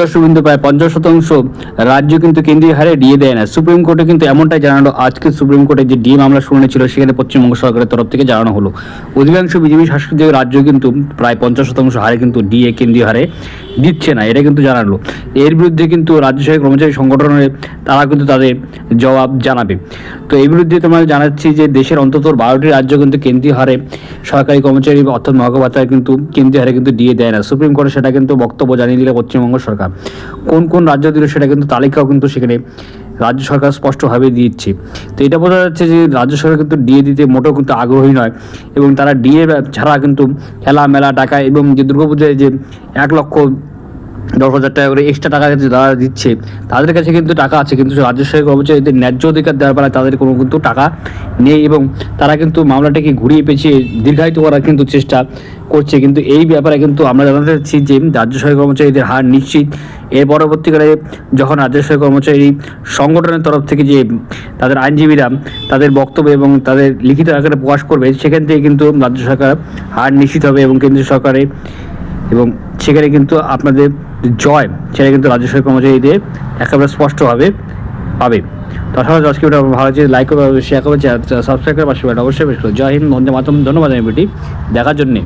দর্শক বিন্দু প্রায় পঞ্চাশ শতাংশ রাজ্য কিন্তু কেন্দ্রীয় হারে ডিএ দেয় না। সুপ্রিম কোর্টে কিন্তু এমনটাই জানানো, আজকে সুপ্রিম কোর্টে যে ডিএ মামলা শুনানি ছিল, সেখানে পশ্চিমবঙ্গ সরকারের তরফ থেকে জানানো হলো। অধিকাংশ বিজেপি শাসিত রাজ্য কিন্তু প্রায় পঞ্চাশ শতাংশ হারে কিন্তু ডিএ কেন্দ্রীয় হারে দিচ্ছে না, এটা কিন্তু জানালো। এর বিরুদ্ধে কিন্তু রাজ্য সরকারি কর্মচারী সংগঠনের, তারা কিন্তু তাদের জবাব জানাবে। তো এই বিরুদ্ধে তোমাদের জানাচ্ছি যে দেশের অন্তত বারোটি রাজ্য কিন্তু কেন্দ্রীয় হারে সরকারি কর্মচারী অর্থাৎ মহাগভাতায় কিন্তু কেন্দ্রীয় হারে কিন্তু দিয়ে দেয় না। সুপ্রিম কোর্টে সেটা কিন্তু বক্তব্য জানিয়ে দিলে পশ্চিমবঙ্গ সরকার। কোন কোন রাজ্য দিল সেটা কিন্তু তালিকাও কিন্তু সেখানে রাজ্য সরকার স্পষ্টভাবে দিচ্ছে তো এটা বোঝা যাচ্ছে যে রাজ্য সরকার কিন্তু ডিএ দিতে মোটেও কিন্তু আগ্রহী নয় এবং তারা ডিএ ছাড়া কিন্তু খেলা মেলা টাকা এবং যে দুর্গাপূজায় যে এক লক্ষ দশ হাজার টাকা করে এক্সট্রা টাকা যে তারা দিচ্ছে, তাদের কাছে কিন্তু টাকা আছে, কিন্তু রাজ্য সরকারি কর্মচারীদের ন্যায্য অধিকার দেওয়ার বেলায় তাদের কোনো কিন্তু টাকা নেই এবং তারা কিন্তু মামলাটাকে ঘুরিয়ে পেঁচিয়ে দীর্ঘায়িত করার কিন্তু চেষ্টা করছে। কিন্তু এই ব্যাপারে কিন্তু আমরা জানাতে চাচ্ছি যে রাজ্য সরকারি কর্মচারীদের হার নিশ্চিত। এর পরবর্তীকালে যখন রাজ্য সরকারি কর্মচারী সংগঠনের তরফ থেকে যে তাদের আইনজীবীরা তাদের বক্তব্য এবং তাদের লিখিত আকারে প্রকাশ করবে, সেখান থেকে কিন্তু রাজ্য সরকার হার নিশ্চিত হবে এবং কেন্দ্রীয় সরকারের এবং সেখানে কিন্তু আপনাদের জয় সেটা কিন্তু রাজ্য সরকার কর্মচারীদের একেবারে স্পষ্টভাবে পাবে। তাছাড়া আজকে ওটা ভালো লাগছে লাইক করবে শেয়ার করবে সাবস্ক্রাইব করে পাশে অবশ্যই। জয় হিন্দ, বন্দে মাতম ধন্যবাদ, আমি বেটি। দেখার জন্যে।